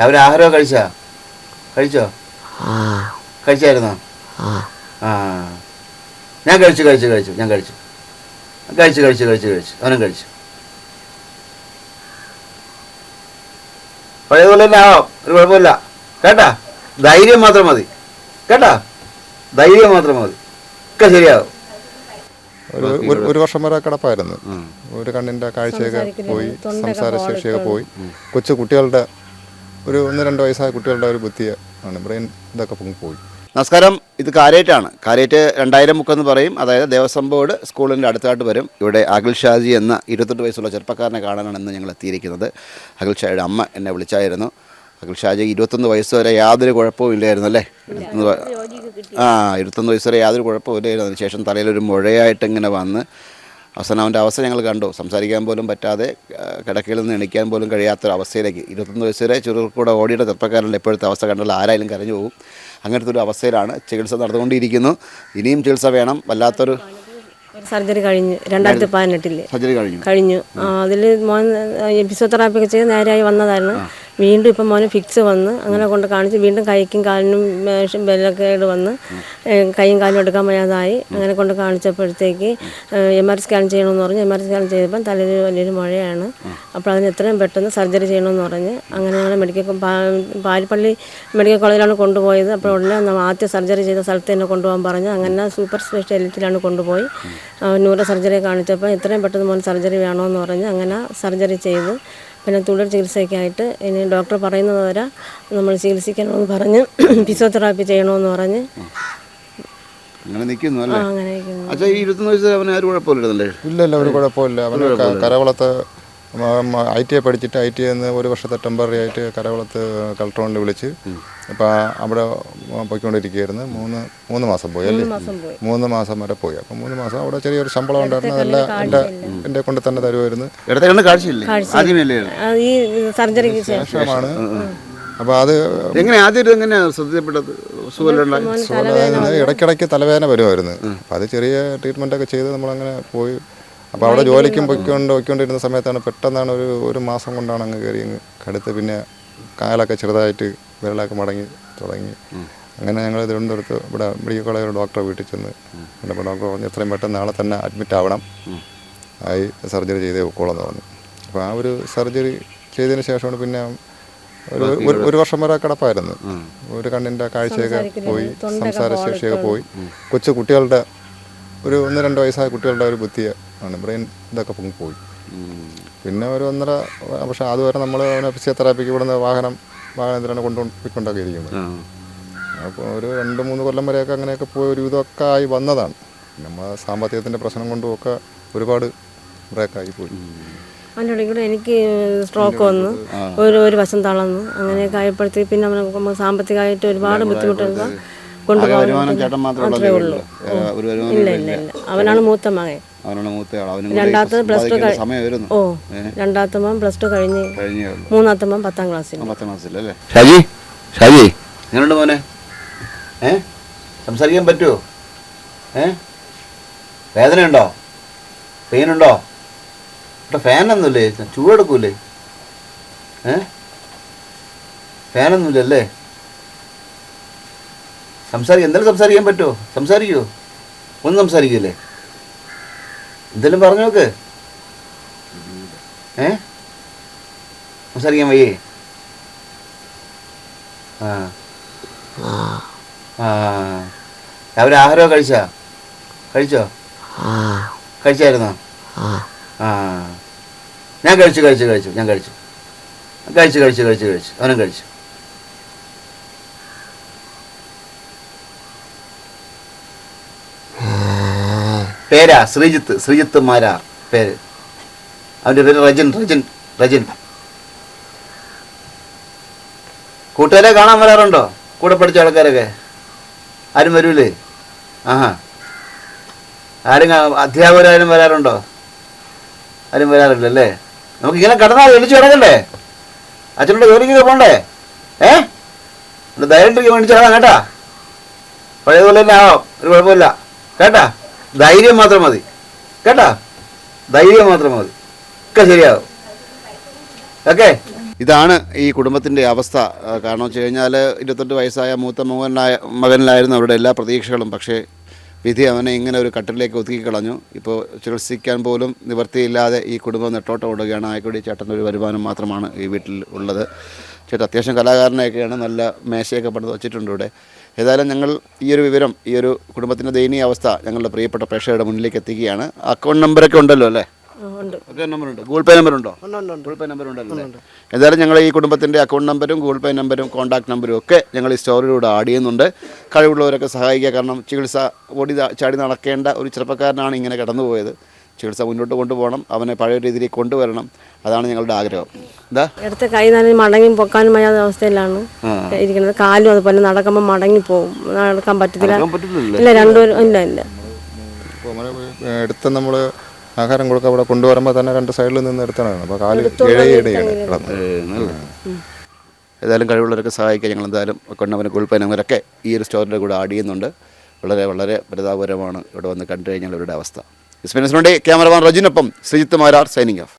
രാവിലെ ആഹാരമൊക്കെ കഴിച്ചാ? കഴിച്ചോ? കഴിച്ചായിരുന്നോ? ആ. ആ. ഞാൻ കഴിച്ചു കഴിച്ചു കഴിച്ചു ഞാൻ കഴിച്ചു. കഴിച്ചു കഴിച്ചു കഴിച്ചു കഴിച്ചു. അവനും കഴിച്ചു. പഴയതുപോലെ തന്നെ ആവാം. ഒരു കുഴപ്പമില്ല. കേട്ടാ? ധൈര്യം മാത്രം മതി. കേട്ടാ? ധൈര്യം മാത്രം മതി. ഒക്കെ ശരിയാവും. ഒരു ഒരു- ഒരു വർഷം വരെ കിടപ്പായിരുന്നു. ഒരു കണ്ണിന്റെ കാഴ്ചയൊക്കെ പോയി സംസാരശേഷിയൊക്കെ പോയി. കൊച്ചു കുട്ടികളുടെ ഒരു ഒന്ന് രണ്ട് വയസ്സായ കുട്ടികളുടെ ഒരു ബുദ്ധി ആണ്. ബ്രെയിൻ ഇതൊക്കെ പൊങ്ങി പോയി. നമസ്കാരം. ഇത് കാരേറ്റാണ് കാരേറ്റ് രണ്ടായിരം മുക്കെന്ന് പറയും. അതായത് ദേവസ്വം ബോർഡ് സ്കൂളിന്റെ അടുത്തായിട്ട് വരും. ഇവിടെ അഖിൽ ഷാജി എന്ന ഇരുപത്തെട്ട് വയസ്സുള്ള ചെറുപ്പക്കാരനെ കാണാനാണ് ഇന്ന് ഞങ്ങൾ എത്തിയിരിക്കുന്നത്. അഖിൽ ഷാജിയുടെ അമ്മ എന്നെ വിളിച്ചായിരുന്നു. അഖിൽ ഷാജി ഇരുപത്തൊന്ന് വയസ്സ് വരെ യാതൊരു കുഴപ്പവും ഇല്ലായിരുന്നു അല്ലേ? ഇരുപത്തൊന്ന് ആ ഇരുപത്തൊന്ന് വയസ്സ് വരെ യാതൊരു കുഴപ്പവും ഇല്ലായിരുന്നു. അതിനുശേഷം തലയിലൊരു മുഴയായിട്ട് ഇങ്ങനെ വന്ന് അവസാനം അവന്റെ അവസ്ഥ ഞങ്ങൾ കണ്ടു. സംസാരിക്കാൻ പോലും പറ്റാതെ കിടക്കയിൽ നിന്ന് എണിക്കാൻ പോലും കഴിയാത്തൊരവസ്ഥയിലേക്ക്. ഇരുപത്തൊന്ന് വയസ്സ് വരെ ചെറുകൂടെ ഓടിയുടെ ചെറുപ്പക്കാരുടെ ഇപ്പോഴത്തെ അവസ്ഥ കണ്ടാൽ ആരായാലും കരഞ്ഞു പോകും. അങ്ങനത്തെ ഒരു അവസ്ഥയിലാണ് ചികിത്സ നടന്നുകൊണ്ടിരിക്കുന്നു. ഇനിയും ചികിത്സ വേണം. വല്ലാത്തൊരു സർജറി കഴിഞ്ഞു രണ്ടായിരത്തി പതിനെട്ടിൽ സർജറി കഴിഞ്ഞു. കഴിഞ്ഞു. അതിൽ മോൻ ഫിസിയോതെറാപ്പി ഒക്കെ ചെയ്ത് നേരെയായി വന്നതായിരുന്നു. വീണ്ടും ഇപ്പം മോനെ ഫിക്സ് വന്ന് അങ്ങനെ കൊണ്ട് കാണിച്ച് വീണ്ടും കൈക്കും കാലിനും ബെല്ലക്കേട് വന്ന് കൈയും കാലും എടുക്കാൻ വയ്യാതായി അങ്ങനെ കൊണ്ട് കാണിച്ചപ്പോഴത്തേക്ക് എം ആർ സ്കാൻ ചെയ്യണമെന്ന് പറഞ്ഞ് എം ആർ സ്കാൻ ചെയ്തപ്പം തലയിൽ വലിയൊരു മുഴയാണ്. അപ്പോൾ അതിന് എത്രയും പെട്ടെന്ന് സർജറി ചെയ്യണമെന്ന് പറഞ്ഞ് അങ്ങനെ ഞങ്ങൾ മെഡിക്കൽ കോ- പാ- പാരിപ്പള്ളി മെഡിക്കൽ കോളേജിലാണ് കൊണ്ടുപോയത്. അപ്പോൾ ഉടനെ ആദ്യ സർജറി ചെയ്ത സ്ഥലത്ത് തന്നെ കൊണ്ടുപോകാൻ പറഞ്ഞ് അങ്ങനെ സൂപ്പർ സ്പെഷ്യാലിറ്റിയിലാണ് കൊണ്ടുപോയി. ന്യൂറോ സർജറി കാണിച്ചപ്പോൾ എത്രയും പെട്ടെന്ന് മോൻ സർജറി വേണമെന്ന് പറഞ്ഞ് അങ്ങനെ സർജറി ചെയ്ത് പിന്നെ തുടർ ചികിത്സയ്ക്കായിട്ട് ഇനി ഡോക്ടർ പറയുന്നത് വരെ നമ്മൾ ചികിത്സിക്കണമെന്ന് പറഞ്ഞ് ഫിസിയോതെറാപ്പി ചെയ്യണമെന്ന് പറഞ്ഞ് അങ്ങനെ നിൽക്കുന്നു അല്ലേ? അച്ഛാ ഈ ഇരുപത്തൊന്ന് വയസ്സ് അവന് ആരും കുഴപ്പമില്ലല്ലേ ഇല്ല ഇല്ല ഒരു കുഴപ്പമില്ല. അവന് കരവളത്ത് ഐ ടി ഐ പഠിച്ചിട്ട് ഐ ടി ഐന്ന് ഒരു വർഷത്തെ ടെമ്പററി ആയിട്ട് കരകുളത്ത് കളക്ടറോണിൽ വിളിച്ച്. അപ്പോൾ അവിടെ പോയിക്കൊണ്ടിരിക്കുകയായിരുന്നു. മൂന്ന് മൂന്ന് മാസം പോയി അല്ലേ? മാസം പോയി. മൂന്ന് മാസം വരെ പോയി. അപ്പം മൂന്ന് മാസം അവിടെ ചെറിയൊരു ശമ്പളം ഉണ്ടായിരുന്നു. അതെല്ലാം എന്റെ എന്റെ കൊണ്ട് തന്നെ തരുമായിരുന്നു. ഇടത്തെ കണ്ട് കാഴ്ചയില്ലേ? ആദ്യമേ ആ, ഈ സർജറിക്ക് ശേഷം. ശേഷമാണ്. അപ്പോൾ അത് എങ്ങനെ ആദ്യം ശ്രദ്ധപ്പെട്ടത് ഇടയ്ക്കിടയ്ക്ക് തലവേദന വരുമായിരുന്നു. അപ്പം അത് ചെറിയ ട്രീറ്റ്മെന്റ് ഒക്കെ ചെയ്ത് നമ്മളങ്ങനെ പോയി അപ്പോൾ അവിടെ ജോലിക്കും പൊയ്ക്കൊണ്ട് പൊയ്ക്കൊണ്ടിരുന്ന സമയത്താണ് പെട്ടെന്നാണ് ഒരു ഒരു മാസം കൊണ്ടാണ് അങ്ങ് കയറി അങ്ങ് കടുത്ത് പിന്നെ കാലൊക്കെ ചെറുതായിട്ട് വിരലൊക്കെ മടങ്ങി തുടങ്ങി. അങ്ങനെ ഞങ്ങൾ തിരുവനന്തപുരത്ത് ഇവിടെ മെഡിക്കൽ കോളേജിൽ ഡോക്ടറെ വീട്ടിൽ ചെന്ന് എന്റെ ഡോക്ടർ പറഞ്ഞു എത്രയും പെട്ടെന്ന് നാളെ തന്നെ അഡ്മിറ്റ് ആവണം. ആയി സർജറി ചെയ്തേ ഒക്കോളെന്ന് പറഞ്ഞു. അപ്പോൾ ആ ഒരു സർജറി ചെയ്തതിന് ശേഷമാണ് പിന്നെ ഒരു ഒരു- ഒരു വർഷം വരെ കിടപ്പായിരുന്നു. ഒരു കണ്ണിന്റെ കാഴ്ചയൊക്കെ പോയി സംസാരശേഷിയൊക്കെ പോയി. കൊച്ചു കുട്ടികളുടെ ഒരു ഒന്ന് രണ്ട് വയസ്സായ കുട്ടികളുടെ ഒരു ബുദ്ധി ആണ്. ബ്രെയിൻ ഇതൊക്കെ പൊങ്ങി പോയി. പിന്നെ ഒരു ഒന്നര പക്ഷെ അതുവരെ നമ്മൾ അവനെ ഫിസിയോതെറാപ്പിക്ക് ഇവിടുന്ന് വാഹനം വാഹനത്തിലാണ് കൊണ്ടുപോയിക്കൊണ്ടൊക്കെ ഇരിക്കുന്നത് അപ്പോൾ ഒരു രണ്ട് മൂന്ന് കൊല്ലം വരെയൊക്കെ അങ്ങനെയൊക്കെ പോയി ഒരു ഇതൊക്കെ ആയി വന്നതാണ് നമ്മൾ സാമ്പത്തികത്തിന്റെ പ്രശ്നം കൊണ്ടും ഒക്കെ ഒരുപാട് ബ്രേക്കായി പോയി. അതിന്റെ എനിക്ക് സ്ട്രോക്ക് വന്നു. ഒരു ഒരു വശം തളർന്നു. അങ്ങനെയൊക്കെ ആയപ്പോഴത്തേക്ക് പിന്നെ സാമ്പത്തികമായിട്ട് ഒരുപാട് ബുദ്ധിമുട്ടുകൾ ആകെ കൊണ്ടുപോകാൻ ചേട്ടൻ മാത്രമേ ഉള്ളൂ ഇല്ല. ഇല്ല ഇല്ല. അവനാണ് മൂത്ത മകൻ അവനാണ് മൂത്തയാൾ. അവനും രണ്ടാമത്തത് പ്ലസ് ടു ഓ രണ്ടാമത്തെ പ്ലസ് ടു കഴിഞ്ഞ് കഴിഞ്ഞേ ഉള്ളൂ. മൂന്നാമത്തെ മോൻ പത്താം ക്ലാസ്സിൽ ക്ലാസ്സിലല്ലേ ഷാജി ഷാജി. എങ്ങനെയുണ്ട് മോനെ? ഏ? സംസാരിക്കാൻ പറ്റുമോ ഏ? വേദനയുണ്ടോ? പെയിനുണ്ടോ? ഇവിടെ ഫാനൊന്നുമില്ലേ? ചൂടെടുക്കൂലേ ഏ? ഫാനൊന്നുമില്ലല്ലേ? സംസാരിക്കും എന്തായാലും സംസാരിക്കാൻ പറ്റുമോ സംസാരിക്കുമോ ഒന്നും സംസാരിക്കില്ലേ എന്തെങ്കിലും പറഞ്ഞു നോക്ക്. ഏ? സംസാരിക്കാൻ വയ്യേ? ആ. ആ. രാവിലെ ആഹാരമൊക്കെ കഴിച്ചാ? കഴിച്ചോ? കഴിച്ചായിരുന്നോ? ആ. ഞാൻ കഴിച്ചു കഴിച്ചു കഴിച്ചു. ഞാൻ കഴിച്ചു. കഴിച്ചു കഴിച്ചു കഴിച്ചു കഴിച്ചു. അവനും കഴിച്ചു. പേരാ ശ്രീജിത്ത് ശ്രീജിത്ത് മാരാ പേര്. അവന്റെ പേര് റജൻ റജൻ റജൻ. കൂട്ടുകാരെ കാണാൻ വരാറുണ്ടോ? കൂടെ പഠിച്ച ആൾക്കാരൊക്കെ? ആരും വരൂലേ? ആഹാ. ആരും അധ്യാപകരാരും വരാറുണ്ടോ? ആരും വരാറില്ലല്ലേ? നമുക്ക് ഇങ്ങനെ കടന്നാൽ വിളിച്ചു കിടക്കണ്ടേ? അച്ഛനോട് ജോലിക്കൊക്കെ പോണ്ടേ? ഏ? ധൈര്യം വേണ്ടി കിടാം കേട്ടാ? പഴയതുപോലെ തന്നെ ആവാം ഒരു കുഴപ്പമില്ല. കേട്ടാ? ധൈര്യം മാത്രം മതി. കേട്ടാ? ധൈര്യം മാത്രം മതി. ഒക്കെ ശരിയാവും. ഓക്കെ? ഇതാണ് ഈ കുടുംബത്തിന്റെ അവസ്ഥ. കാരണം വെച്ച് കഴിഞ്ഞാൽ ഇരുപത്തെട്ട് വയസ്സായ മൂത്ത മകനായ മകനിലായിരുന്നു അവരുടെ എല്ലാ പ്രതീക്ഷകളും. പക്ഷേ വിധി അവനെ ഇങ്ങനെ ഒരു കട്ടിലേക്ക് ഒതുക്കിക്കളഞ്ഞു. ഇപ്പോൾ ചികിത്സിക്കാൻ പോലും നിവൃത്തിയില്ലാതെ ഈ കുടുംബം നെട്ടോട്ടം ഓടുകയാണ്. ആയിക്കൂടി ചേട്ടന്റെ ഒരു വരുമാനം മാത്രമാണ് ഈ വീട്ടിൽ ഉള്ളത്. ചേട്ടൻ അത്യാവശ്യം കലാകാരനെയൊക്കെയാണ് നല്ല മേശയൊക്കെ പണിത് വച്ചിട്ടുണ്ട് ഇവിടെ. ഏതായാലും ഞങ്ങൾ ഈ ഒരു വിവരം ഈ ഒരു കുടുംബത്തിന്റെ ദയനീയ അവസ്ഥ ഞങ്ങളുടെ പ്രിയപ്പെട്ട പ്രേക്ഷകരുടെ മുന്നിലേക്ക് എത്തിക്കുകയാണ്. അക്കൗണ്ട് നമ്പറൊക്കെ ഉണ്ടല്ലോ അല്ലേ? ഉണ്ട്. നമ്പറുണ്ട് ഗൂഗിൾ പേ നമ്പർ ഉണ്ടോ? ഗൂഗിൾ പേ നമ്പർ ഉണ്ടല്ലോ? എന്തായാലും ഞങ്ങൾ ഈ കുടുംബത്തിന്റെ അക്കൗണ്ട് നമ്പരും ഗൂഗിൾ പേ നമ്പരും കോൺടാക്ട് നമ്പരും ഒക്കെ ഞങ്ങൾ ഈ സ്റ്റോറിലൂടെ ആഡ് ചെയ്യുന്നുണ്ട്. കഴിവുള്ളവരൊക്കെ സഹായിക്കുക. കാരണം ചികിത്സ ഓടി ചാടി നടക്കേണ്ട ഒരു ചെറുപ്പക്കാരനാണ് ഇങ്ങനെ കടന്നുപോയത്. ചികിത്സ മുന്നോട്ട് കൊണ്ടുപോകണം. അവനെ പഴയ രീതിയിൽ കൊണ്ടുവരണം. അതാണ് ഞങ്ങളുടെ ആഗ്രഹം. എന്താ? എടുത്ത കൈ നനഞ്ഞ് മടങ്ങി പൊക്കാനും വയ്യാത്ത അവസ്ഥയിലാണ് ഇരിക്കുന്നത്. കാലും അതുപോലെ നടക്കുമ്പോൾ മടങ്ങി പോകും നടക്കാൻ പറ്റത്തില്ല. ഇല്ല രണ്ടുപേരും ഇല്ല ഇല്ല. എടുത്ത് നമ്മൾ ആഹാരം കൊടുക്കുക അവിടെ കൊണ്ടുവരുമ്പോൾ തന്നെ രണ്ട് സൈഡിൽ നിന്ന് എടുത്തതാണ്. അപ്പോൾ കാൽ ഇഴയിടയാണ് കിടന്നത് ഏതായാലും കഴിവുള്ളവരൊക്കെ സഹായിക്കുക ഞങ്ങൾ എന്തായാലും കൊണ്ടവനെ ഗൂഗിൾ ഈ ഒരു സ്റ്റോറിന്റെ കൂടെ ആഡ് ചെയ്യുന്നുണ്ട്. വളരെ വളരെ പരിതാപകരമാണ് ഇവിടെ വന്ന് കണ്ടു കഴിഞ്ഞാൽ അവരുടെ അവസ്ഥ. ഇസ്മിനസിനുണ്ട് ക്യാമറമാൻ റജിനൊപ്പം ശ്രീജിത്ത് മാരാർ സൈനിങ് ഓഫ്